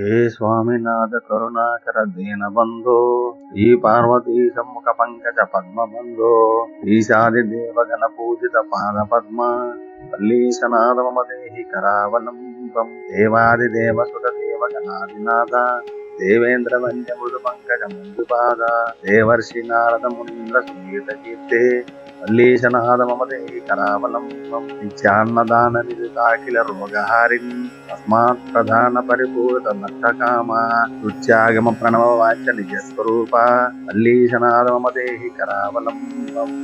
హే స్వామినాథ కరుణాకర దీనబంధో ఈ పార్వతీ సమ్ముఖ పంకజ పద్మబంధో ఈశాది దేవగణ పూజిత పాద పద్మ పల్లీశనాథ మమ కరావలంబం దేవాది దేవసుత దేవగణాదినాథ దేవేంద్ర వంద్య మృదు పంకజ ముందు పాద దేవర్షి నారద మునీంద్ర సంగీత కీర్తే పల్లీశనాథ మమ నిత్యాన్నదాన నిరుదాఖిల రోగహారిణి తస్మాత్ ప్రధాన పరిపూరిత భక్తకామ నృత్యాగమ ప్రణవ వాచ్య నిజస్వరూప స్వరూప పల్లీశనాథ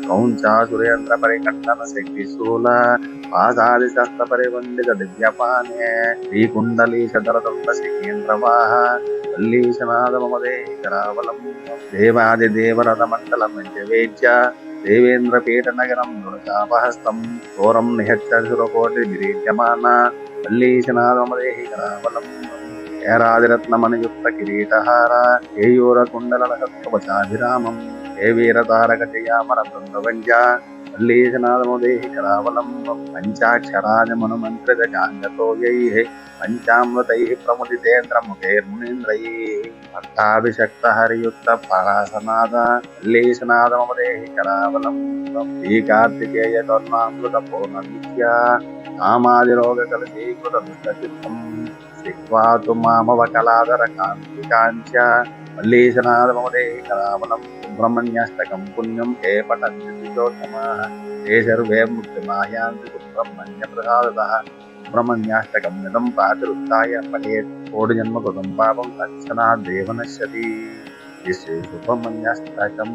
కౌంచాసురేంద్ర పరికంఠన శక్తి శూల పాదాది శస్త్ర పరివండిత దివ్యపానే శ్రీకుండలీశధరదండ శిఖేంద్రవాహ పల్లీశనాథ మమ దేవాది దేవరథ మండలం వేద్య దేవేంద్ర పీఠ నగరం దుర్గాపహస్తం ఘోరం నిహత్యసురకోటి విరీడ్యమాన పల్లీశనాథమదేహి కరావలం ఏరాదిరత్నమణియుక్త కిరీటహార కేయూర కుండల కవచాభిరామం ఏ వీరతారక యై పంచామృతై ప్రముదితేంద్రముఖేర్మునీంద్రై భక్తాభిషక్త హరియుక్త పరాసనాథ పల్లీశనాథమదేహి కరావలంబం శ్రీ కార్తికేయ కరుణామృత పూర్ణ విద్య కామాదిరోగ కలిసీకృత దుష్టచిత్తం శిక్వాతు మామవకలాదర కాంతి కాంచ మల్లీశనాథమదే కరావలం సుబ్రహ్మణ్యాష్టకం పుణ్యం ఏ పఠంతిజోత్తమ ఏ సర్వే ముక్తిమాయాంతి సుబ్రహ్మణ్య ప్రసాదత సుబ్రహ్మణ్యాష్టకం నిదం ప్రాతిరుత్య పఠేత్ కోడి జన్మ కృతం పాపం తక్షణా దేవనశ్యతి శ్రీ సుబ్రహ్మణ్యాష్టకం.